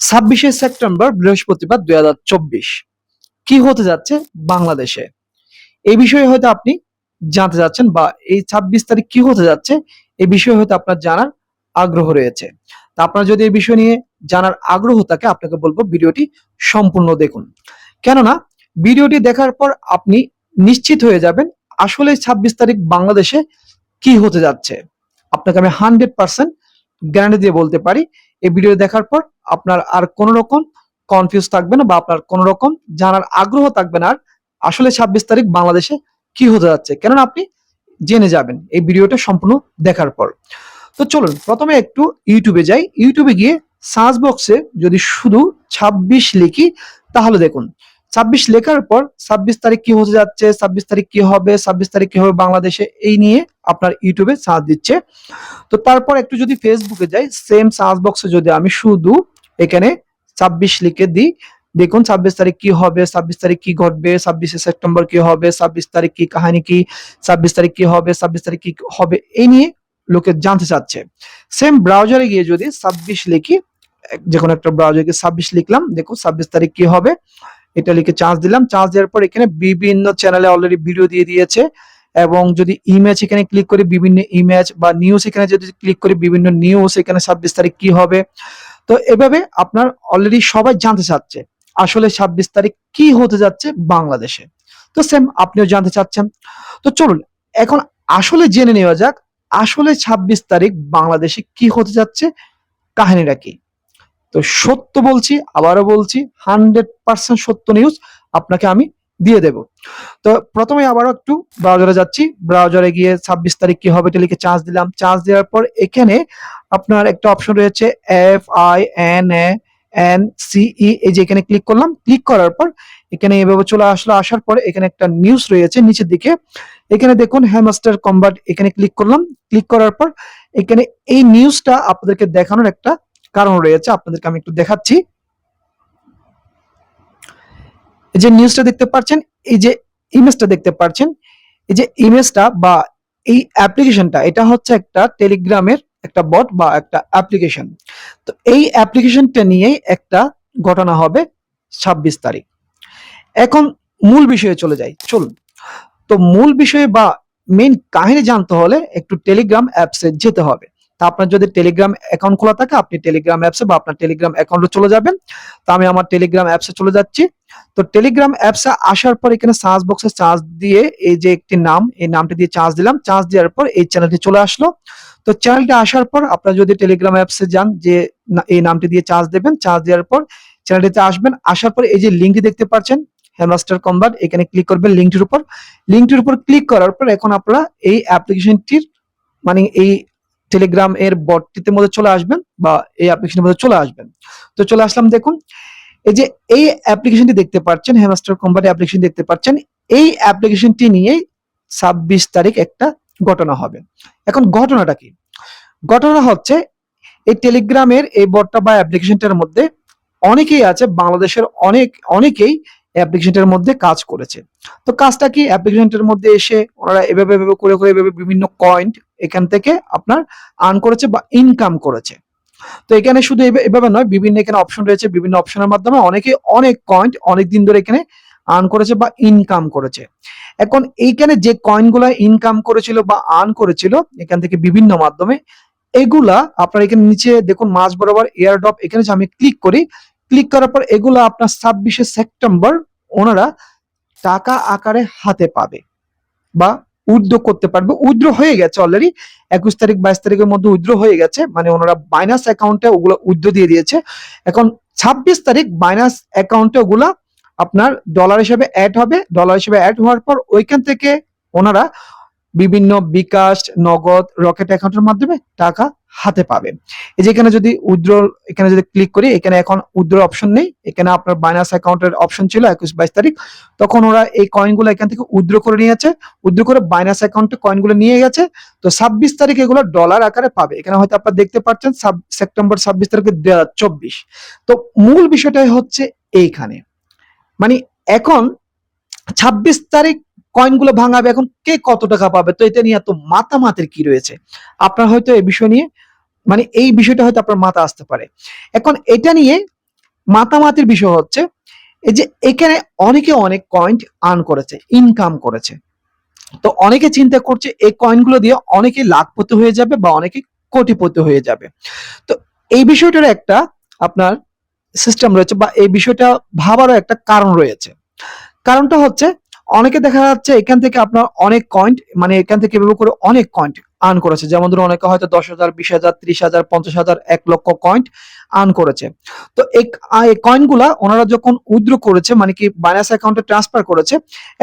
ছাব্বিশে সেপ্টেম্বর বৃহস্পতিবার দুই হাজার চব্বিশ। কি হতে যাচ্ছে বাংলাদেশে? এই বিষয়ে হয়তো আপনি জানতে যাচ্ছেন বা এই ছাব্বিশ তারিখ কি হতে যাচ্ছে, এই বিষয়ে হয়তো আপনার জানার আগ্রহ রয়েছে। তা আপনার যদি এই বিষয় নিয়ে জানার আগ্রহ থাকে, আপনাকে বলব ভিডিওটি সম্পূর্ণ দেখুন। কেননা, ভিডিওটি দেখার পর আপনি নিশ্চিত হয়ে যাবেন আসলে ছাব্বিশ তারিখ বাংলাদেশে কি হতে যাচ্ছে। আপনাকে আমি হান্ড্রেড পার্সেন্ট গ্যারান্টি দিয়ে বলতে পারি এই ভিডিও দেখার পর আপনার আর কোনো রকম কনফিউজ থাকবে না বা আপনার কোনো রকম জানার আগ্রহ থাকবে না আর আসলে ছাব্বিশ তারিখ বাংলাদেশে কি হতে যাচ্ছে। কেননা আপনি জেনে যাবেন এই ভিডিওটা সম্পূর্ণ দেখার পর। তো চলুন, প্রথমে একটু ইউটিউবে যাই। ইউটিউবে গিয়ে সার্চ বক্সে যদি শুধু ছাব্বিশ লিখি, তাহলে দেখুন ছাব্বিশ লেখার পর ছাব্বিশ তারিখ কি হতে যাচ্ছে, ছাব্বিশ তারিখ কি হবে, ছাব্বিশ তারিখ কি হবে বাংলাদেশে, এই নিয়ে আপনার ইউটিউবে সার্চ দিচ্ছে। তো তারপর একটু যদি ফেসবুকে যাই সেম সার্চ বক্সে যদি আমি শুধু এখানে ছাব্বিশ লিখে দিই, দেখুন ছাব্বিশ তারিখ কি হবে, ছাব্বিশ তারিখ কি ঘটবে, ছাব্বিশে সেপ্টেম্বর কি হবে, ছাব্বিশ তারিখ কি কাহিনী কি, ছাব্বিশ তারিখ কি হবে, ছাব্বিশ তারিখ কি হবে, এই নিয়ে লোকে জানতে চাচ্ছে। সেম ব্রাউজারে গিয়ে যদি ছাব্বিশ লিখি যে কোনো একটা ব্রাউজারে গিয়ে ছাব্বিশ লিখলাম, দেখুন ছাব্বিশ তারিখ কি হবে এটা লিখে চার্জ দিলাম। চার্জ দেওয়ার পর এখানে বিভিন্ন চ্যানেলে অলরেডি ভিডিও দিয়ে দিয়েছে। এবং যদি ইমেজ এখানে ক্লিক করি, বিভিন্ন ইমেজ বা নিউজ এখানে যদি ক্লিক করি, বিভিন্ন নিউজ এখানে ছাব্বিশ তারিখ কি হবে? তো এভাবে আপনার অলরেডি সবাই জানতে চাচ্ছে, আসলে ছাব্বিশ তারিখ কি হতে যাচ্ছে বাংলাদেশে। তো সেম আপনিও জানতে চাচ্ছেন। তো চলুন, এখন আসলে জেনে নেওয়া যাক, আসলে ছাব্বিশ তারিখ বাংলাদেশে কি হতে যাচ্ছে, কাহিনীটা কি? তো সত্য বলছি, আবারও বলছি হান্ড্রেড পার্সেন্ট সত্য নিউজ আপনাকে আমি দিয়ে দেব। তো প্রথমে আবারও একটু ব্রাউজারে যাচ্ছি। ব্রাউজারে গিয়ে ছাব্বিশ তারিখ কি হবে এটা লিখে চার্জ দিলাম। চার্জ দেওয়ার পর এখানে আপনার একটা অপশন রয়েছে F I N A N C E এই যে এখানে ক্লিক করলাম। ক্লিক করার পর এখানে এভাবে চলে আসলো। আসার পর এখানে একটা নিউজ রয়েছে নিচের দিকে। এখানে দেখুন হ্যামাস্টার কম্বাট এখানে ক্লিক করলাম। ক্লিক করার পর এখানে এই নিউজটা আপনাদেরকে দেখানোর একটা কারণ রয়েছে, আপনাদেরকে আমি একটু দেখাচ্ছি। যে নিউজটা দেখতে পাচ্ছেন, এই যে ইমেজটা দেখতে পাচ্ছেন, এই যে ইমেজটা বা এই অ্যাপ্লিকেশনটা এটা হচ্ছে একটা টেলিগ্রামের একটা বট বা একটা অ্যাপ্লিকেশন তো এই অ্যাপ্লিকেশনটা নিয়েই একটা ঘটনা হবে ছাব্বিশ তারিখ। এখন মূল বিষয়ে চলে যাই, চলুন। তো মূল বিষয়ে বা মেইন কাহিনী জানতে হলে একটু টেলিগ্রাম অ্যাপসে যেতে হবে। তা আপনার যদি টেলিগ্রাম অ্যাকাউন্ট খোলা থাকে, আপনি টেলিগ্রাম অ্যাপসে বা আপনার টেলিগ্রাম অ্যাকাউন্টে চলে যাবেন। তো আমি আমার টেলিগ্রাম অ্যাপসে চলে যাচ্ছি। তো টেলিগ্রাম অ্যাপসে আসার পর এখানে সার্চ বক্সে চার্জ দিয়ে এই যে একটি নাম, এই নামটি দিয়ে চার্জ দিলাম। চার্জ দেওয়ার পর এই চ্যানেলটি চলে আসলো। তো চ্যানেলটি আসার পর আপনারা যদি টেলিগ্রাম অ্যাপসে যান, যে এই নামটি দিয়ে চার্জ দেবেন চার্জ দেওয়ার পর চ্যানেলটিতে আসবেন। আসার পর এই যে লিঙ্কটি দেখতে পাচ্ছেন হ্যামাস্টার কম্বাট এখানে ক্লিক করবেন লিঙ্কটির উপর। লিঙ্কটির উপর ক্লিক করার পর এখন আপনারা এই অ্যাপ্লিকেশনটির মানে এই টেলিগ্রাম এর বটটিতে মধ্যে চলে আসবেন বা এই অ্যাপ্লিকেশনের মধ্যে চলে আসবেন। তো চলে আসলাম দেখুন, এই যে এই অ্যাপ্লিকেশনটি দেখতে পাচ্ছেন হ্যামাস্টার কোম্পানি অ্যাপ্লিকেশন দেখতে পাচ্ছেন, এই অ্যাপ্লিকেশনটি নিয়ে ছাব্বিশ তারিখ একটা ঘটনা হবে। এখন ঘটনাটা কি? ঘটনা হচ্ছে, এই টেলিগ্রামের এই বটটা বা অ্যাপ্লিকেশনটার মধ্যে অনেকেই আছে, বাংলাদেশের অনেক, অনেকেই অ্যাপ্লিকেশনটার মধ্যে কাজ করেছে। তো কাজটা কি? অ্যাপ্লিকেশনটার মধ্যে এসে ওনারা এভাবে এভাবে, করে করে, এভাবে বিভিন্ন কয়েন্ট এখান থেকে আপনার আর্ন করেছে বা ইনকাম করেছে। তো এখানে শুধু এভাবে- নয়, বিভিন্ন এখানে অপশন রয়েছে, বিভিন্ন অপশনের মাধ্যমে অনেকে অনেক কয়েন্ট অনেক দিন ধরে এখানে আর্ন করেছে বা ইনকাম করেছে। এখন এইখানে যে কয়েনগুলো ইনকাম করেছিল বা আর্ন করেছিল, এখান থেকে বিভিন্ন মাধ্যমে এগুলা আপনার এখানে নিচে দেখুন মাঝ বরাবর এয়ারড্রপ এখানে যে আমি ক্লিক করি ক্লিক করার পর এগুলো আপনার ছাব্বিশে সেপ্টেম্বর ওনারা টাকা আকারে হাতে পাবে বা উইথড্র করতে পারবে। উইথড্র হয়ে গেছে অলরেডি একুশ তারিখ, বাইশ তারিখের মধ্যে উইথড্র হয়ে গেছে। মানে ওনারা বাইনাস অ্যাকাউন্টে ওগুলো উইথড্র দিয়ে দিয়েছে। এখন ছাব্বিশ তারিখ বাইনাস অ্যাকাউন্টে ওগুলা আপনার ডলার হিসেবে অ্যাড হবে। ডলার হিসেবে অ্যাড হওয়ার পর ওইখান থেকে ওনারা বিভিন্ন বিকাশ, নগদ, রকেট অ্যাকাউন্টের মাধ্যমে টাকা হাতে পাবে এই যে এখানে যদি উইথড্র এখানে যদি ক্লিক করি, এখানে এখন উইথড্র অপশন নেই। এখানে আপনার বাইনাস অ্যাকাউন্টের অপশন ছিল একুশ বাইশ তারিখ। তখন ওরা এই কয়েনগুলো এখান থেকে উইথড্র করে নিয়েছে। উইথড্র করে বাইনাস অ্যাকাউন্টে কয়েনগুলো নিয়ে গেছে। তো ছাব্বিশ তারিখ এগুলো ডলার আকারে পাবে। এখানে হয়তো আপনারা দেখতে পাচ্ছেন সেপ্টেম্বর ছাব্বিশ তারিখে চব্বিশ। তো মূল বিষয়টাই হচ্ছে এইখানে। মানে এখন ছাব্বিশ তারিখ কয়েনগুলো ভাঙাবে, এখন কে কত টাকা পাবে? তো এটা নিয়ে এত মাতামাতির কি রয়েছে? আপনার হয়তো এই বিষয় নিয়ে মানে এই বিষয়টা হয়তো আপনার মাথা আসতে পারে। এখন এটা নিয়ে মাতামাতির বিষয় হচ্ছে, এই যে এখানে অনেকে অনেক কয়েন আর্ন করেছে ইনকাম করেছে। তো অনেকে চিন্তা করছে, এই কয়েনগুলো দিয়ে অনেকে লাখপতি হয়ে যাবে বা অনেকে কোটিপতি হয়ে যাবে। তো এই বিষয়টার একটা আপনার সিস্টেম রয়েছে বা এই বিষয়টা ভাবারও একটা কারণ রয়েছে। কারণটা হচ্ছে অনেকে দেখা যাচ্ছে এখান থেকে আপনার অনেক কয়েন্ট মানে এখান থেকে এভাবে করে অনেক কয়েন্ট আর্ন করেছে। যেমন ধরুন, অনেকে হয়তো দশ হাজার, বিশ হাজার, ত্রিশ হাজার, পঞ্চাশ হাজার, এক লক্ষ কয়েন্ট আর্ন করেছে। তো এই কয়েনগুলা ওনারা যখন উইথড্র করেছে মানে কি বাইনাস অ্যাকাউন্টে ট্রান্সফার করেছে,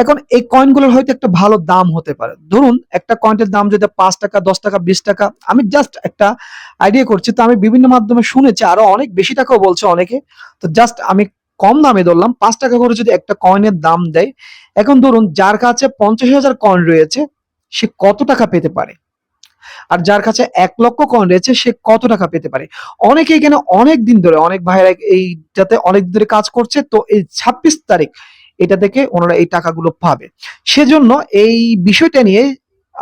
এখন এই কয়েনগুলোর হয়তো একটা ভালো দাম হতে পারে। ধরুন, একটা কয়েন্টের দাম যদি পাঁচ টাকা, দশ টাকা, বিশ টাকা, আমি জাস্ট একটা আইডিয়া করছি, তো আমি বিভিন্ন মাধ্যমে শুনেছি, আরও অনেক, বেশি টাকাও বলছে অনেকে। তো জাস্ট আমি কম দামে ধরলাম, পাঁচ টাকা করে যদি একটা কয়েনের দাম দেয়, এখন ধরুন যার কাছে পঞ্চাশ হাজার কয়েন রয়েছে, সে কত টাকা পেতে পারে? আর যার কাছে এক লক্ষ কয়েন রয়েছে, সে কত টাকা পেতে পারে? অনেকে এখানে অনেক দিন ধরে, অনেক ভাইরা এইটাতে অনেক দিন ধরে কাজ করছে, তো এই ছাব্বিশ তারিখ এটা থেকে ওনারা এই টাকাগুলো পাবে। সেজন্য এই বিষয়টা নিয়ে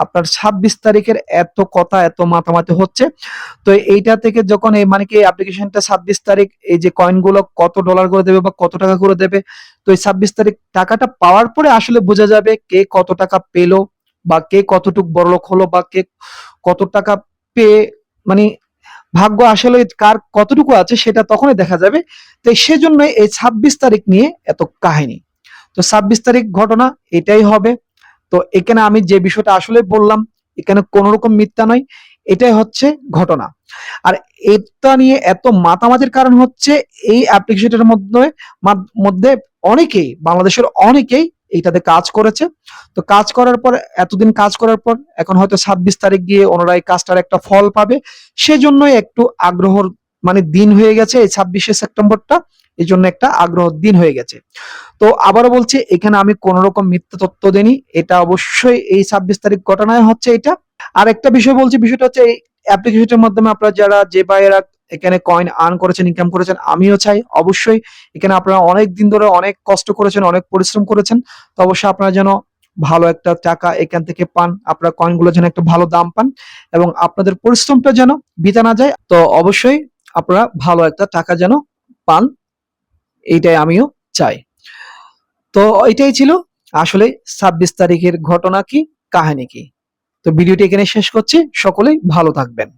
আপনার ছাব্বিশ তারিখের এত কথা, এত মাতামাতি হচ্ছে। তো এইটা থেকে যখন এই মানে কি অ্যাপ্লিকেশনটা ছাব্বিশ তারিখ, এই যে কয়েনগুলো কত ডলার করে দেবে বা কত টাকা করে দেবে, তো এই ছাব্বিশ তারিখ টাকাটা পাওয়ার পরে আসলে বোঝা যাবে কে কত টাকা পেল বা কে কতটুক বড়লোক হলো বা কে কত টাকা পেয়ে মানে ভাগ্য আসলে কার কতটুকু আছে সেটা তখনই দেখা যাবে। তো সেজন্য এই ছাব্বিশ তারিখ নিয়ে এত কাহিনী। তো ছাব্বিশ তারিখ ঘটনা এটাই হবে। তো এখানে আমি যে বিষয়টা আসলে বললাম, এখানে কোন রকম মিথ্যা নয়, এটাই হচ্ছে ঘটনা। আর এটা নিয়ে এত মাতামাতির কারণ হচ্ছে এই অ্যাপ্লিকেশনের মধ্যে মধ্যে অনেকেই, বাংলাদেশের অনেকেই এইটাতে কাজ করেছে। তো কাজ করার পর, এতদিন কাজ করার পর, এখন হয়তো ছাব্বিশ তারিখ গিয়ে ওনারা এই কাজটার একটা ফল পাবে। সেজন্যই একটু আগ্রহর মানে দিন হয়ে গেছে এই ছাব্বিশে সেপ্টেম্বরটা। এই জন্য একটা আগ্রহ দিন হয়ে গেছে। তো আবারও বলছি, এখানে আমি কোন রকম মিথ্যা তথ্য দেনি এটা অবশ্যই এই ছাব্বিশ তারিখ ঘটনায় হচ্ছে এটা। আর একটা বিষয় বলছি, বিষয়টা হচ্ছে এই অ্যাপ্লিকেশনের মাধ্যমে আপনারা যারা যে ভাইয়েরা এখানে কয়েন আর্ন করেছেন ইনকাম করেছেন, আমিও চাই অবশ্যই। এখানে আপনারা অনেক দিন ধরে অনেক কষ্ট করেছেন, অনেক পরিশ্রম করেছেন। তো অবশ্যই আপনারা যেন ভালো একটা টাকা এখান থেকে পান, আপনার কয়েনগুলো যেন একটা ভালো দাম পান এবং আপনাদের পরিশ্রমটা যেন বিতা না যায়। তো অবশ্যই আপনারা ভালো একটা টাকা যেন পান। এইটাই আমিও চাই। তো এটাই ছিল আসলে ছাব্বিশ তারিখের ঘটনা কি, কাহিনী কি। তো ভিডিওটি এখানে শেষ করছি। সকলেই ভালো থাকবেন।